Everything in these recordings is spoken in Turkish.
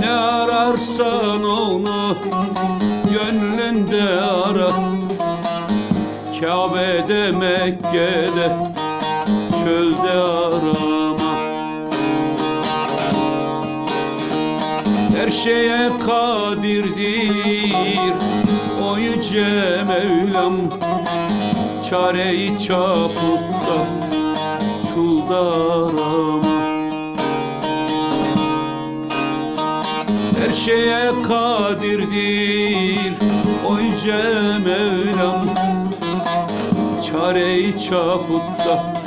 Ne ararsan onu gönlünde ara Kabe'de Mekke'de çölde arama. Her şeye kadirdir o yüce Mevlam. Çareyi çaputta çulda arama Her şeye kadirdir o yüce Mevlam Çareyi çaputta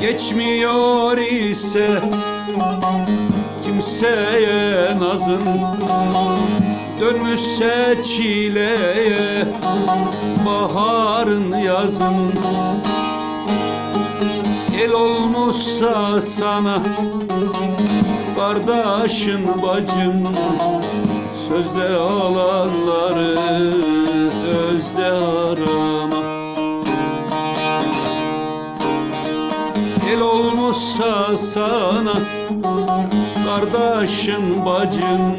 Geçmiyor ise kimseye nazın. Dönmüşse çileye baharın yazın. El olmuşsa sana kardeşin bacın. Sözde olanları özde arama olmuşsa sana Kardeşin bacın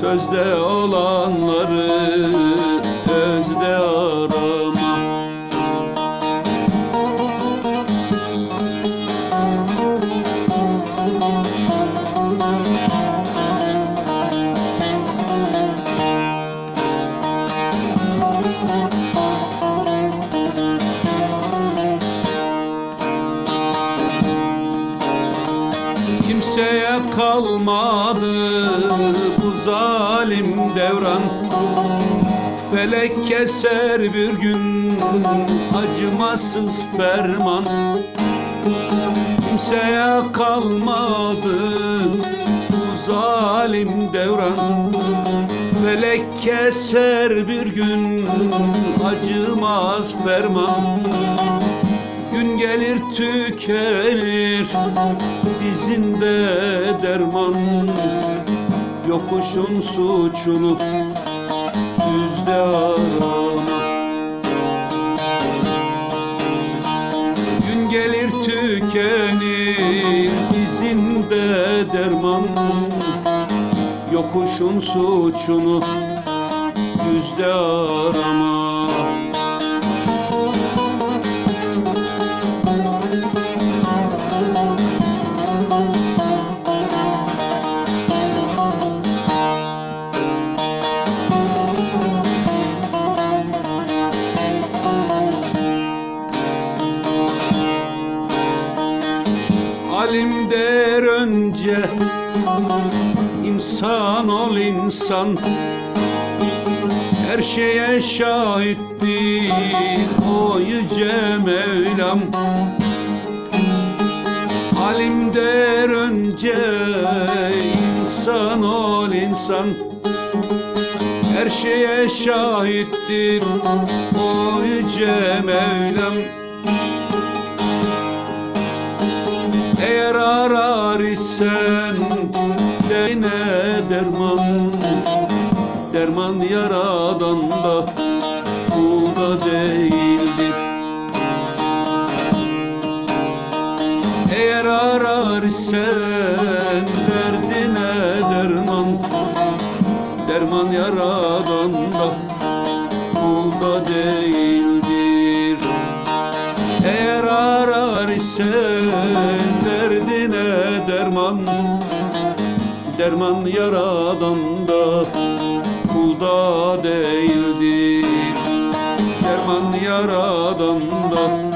Sözde olanları Kimseye kalmadı bu zalim devran. Felek keser bir gün acımasız ferman. Kimseye kalmadı bu zalim devran. Felek keser bir gün acımaz ferman Gün gelir tükenir dizinde derman. Yokuşun suçunu düzde arama Gün gelir tükenir dizinde derman. Yokuşun suçunu düzde arama der önce. İnsan ol insan. Her şeye şahittir o yüce Mevlam. Alim der önce insan ol insan. Her şeye şahittir o yüce Mevlam. Eğer isen Deyne derman? Derman yaradan da Kulda değildir. Eğer arar isen Derdine derman Derman yaradan da Kulda değildir. Eğer arar derdine derman Derman yaradan da kulda değildir Derman yaradan da